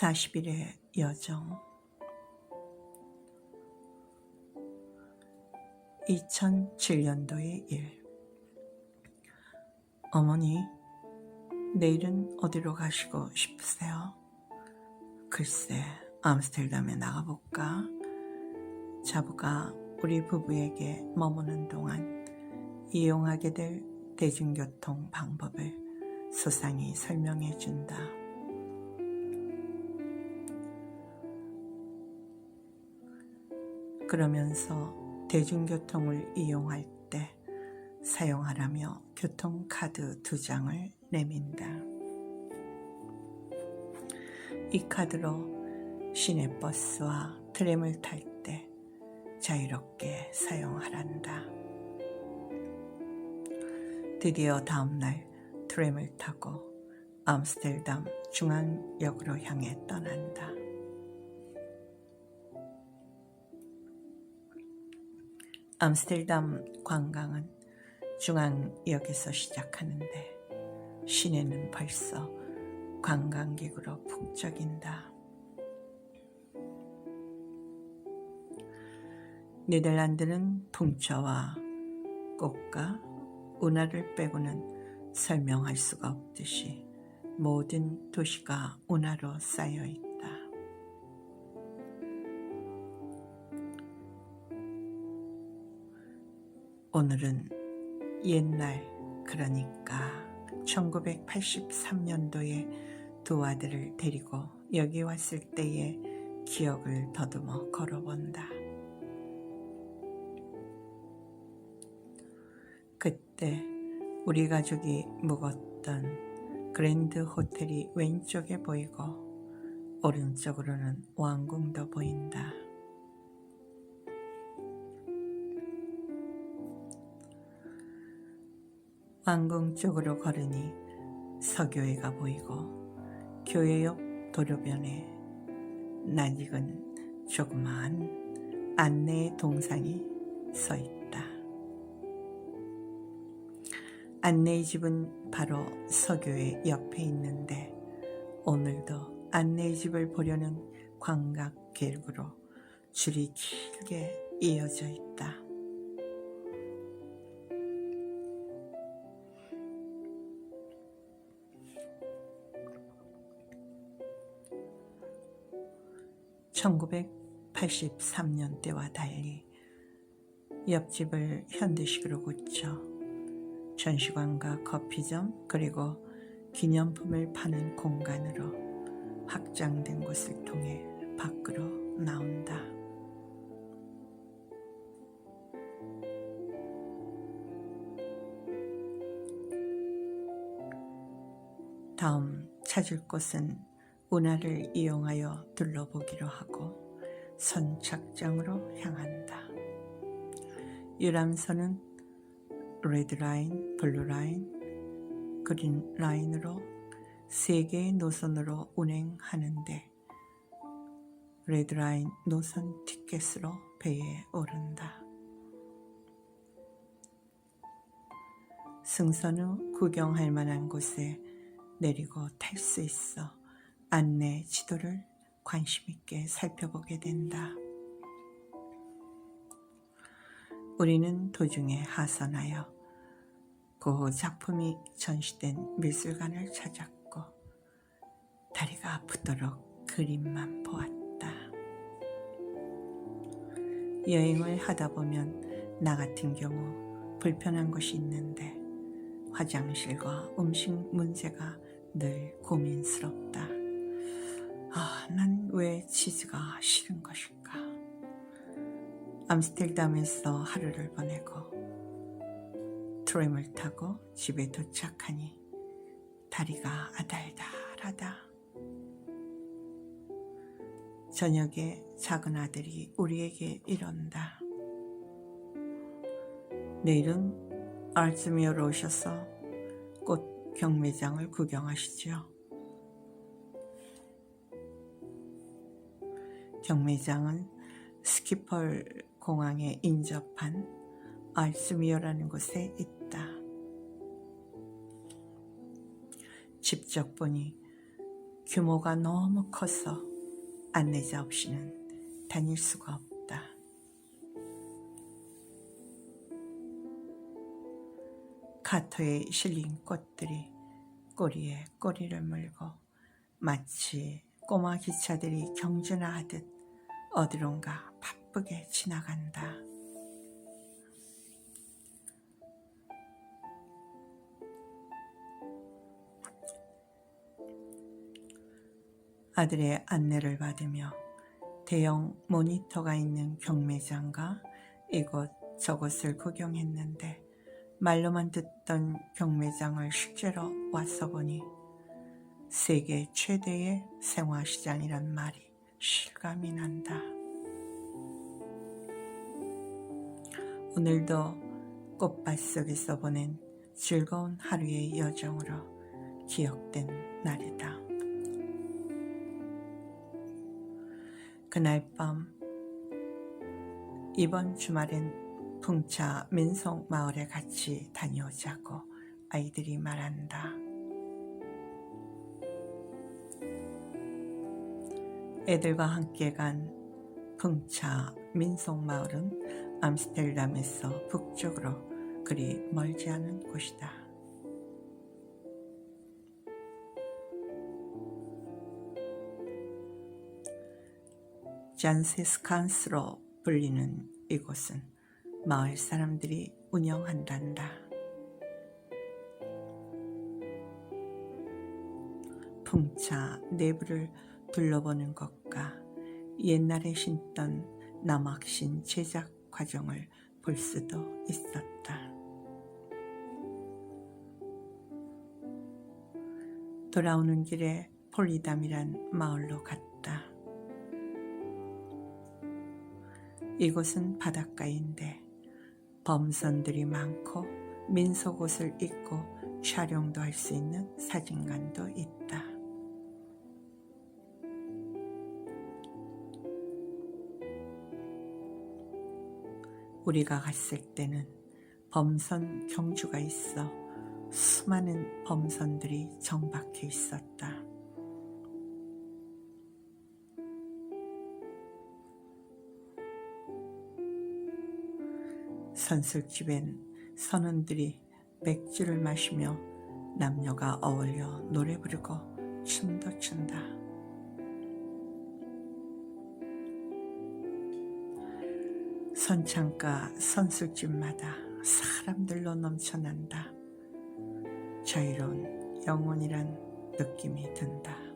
40일의 여정 2007년도의 일 어머니, 내일은 어디로 가시고 싶으세요? 글쎄, 암스테르담에 나가볼까? 자부가 우리 부부에게 머무는 동안 이용하게 될 대중교통 방법을 소상히 설명해 준다. 그러면서 대중교통을 이용할 때 사용하라며 교통카드 두 장을 내민다. 이 카드로 시내버스와 트램을 탈 때 자유롭게 사용하란다. 드디어 다음날 트램을 타고 암스테르담 중앙역으로 향해 떠난다. 암스테르담 관광은 중앙역에서 시작하는데 시내는 벌써 관광객으로 북적인다. 네덜란드는 풍차와 꽃과 운하를 빼고는 설명할 수가 없듯이 모든 도시가 운하로 쌓여 있다. 오늘은 옛날 그러니까 1983년도에 두 아들을 데리고 여기 왔을 때의 기억을 더듬어 걸어본다. 그때 우리 가족이 묵었던 그랜드 호텔이 왼쪽에 보이고 오른쪽으로는 왕궁도 보인다. 왕궁 쪽으로 걸으니 서교회가 보이고 교회 옆 도로변에 낯익은 조그마한 안내의 동상이 서 있다. 안내의 집은 바로 서교회 옆에 있는데 오늘도 안내의 집을 보려는 관광객으로 줄이 길게 이어져 있다. (1983년) 때와 달리 옆집을 현대식으로 고쳐 전시관과 커피점 그리고 기념품을 파는 공간으로 확장된 곳을 통해 밖으로 나온다. 다음 찾을 곳은 운하를 이용하여 둘러보기로 하고 선착장으로 향한다. 유람선은 레드 라인, 블루 라인, 그린 라인으로 세 개의 노선으로 운행하는데 레드 라인 노선 티켓으로 배에 오른다. 승선 후 구경할 만한 곳에 내리고 탈 수 있어 안내 지도를 관심 있게 살펴보게 된다. 우리는 도중에 하선하여 그 작품이 전시된 미술관을 찾았고 다리가 아프도록 그림만 보았다. 여행을 하다 보면 나 같은 경우 불편한 것이 있는데 화장실과 음식 문제가 늘 고민스럽다. 아, 난 왜 치즈가 싫은 것일까? 암스테르담에서 하루를 보내고 트램을 타고 집에 도착하니 다리가 아달달하다. 저녁에 작은 아들이 우리에게 이런다. 내일은 알츠미어로 오셔서 꽃 경매장을 구경하시죠. 경매장은 스키펄 공항에 인접한 알스미어라는 곳에 있다. 직접 보니 규모가 너무 커서 안내자 없이는 다닐 수가 없다. 카터에 실린 꽃들이 꼬리에 꼬리를 물고 마치 꼬마 기차들이 경주나 하듯 어디론가 바쁘게 지나간다. 아들의 안내를 받으며 대형 모니터가 있는 경매장과 이곳 저곳을 구경했는데 말로만 듣던 경매장을 실제로 와서 보니 세계 최대의 생화시장이란 말이 실감이 난다. 오늘도 꽃밭 속에서 보낸 즐거운 하루의 여정으로 기억된 날이다. 그날 밤 이번 주말엔 풍차 민속 마을에 같이 다녀오자고 아이들이 말한다. 애들과 함께 간 풍차 민속 마을은 암스테르담에서 북쪽으로 그리 멀지 않은 곳이다. 잔세스칸스로 불리는 이곳은 마을 사람들이 운영한단다. 풍차 내부를 둘러보는 것 과 옛날에 신던 남학신 제작 과정을 볼 수도 있었다. 돌아오는 길에 폴리담이란 마을로 갔다. 이곳은 바닷가인데 범선들이 많고 민속 옷을 입고 촬영도 할 수 있는 사진관도 있다. 우리가 갔을 때는 범선 경주가 있어 수많은 범선들이 정박해 있었다. 선술집엔 선원들이 맥주를 마시며 남녀가 어울려 노래 부르고 춤도 춘다. 선창가 선술집마다 사람들로 넘쳐난다. 자유로운 영혼이란 느낌이 든다.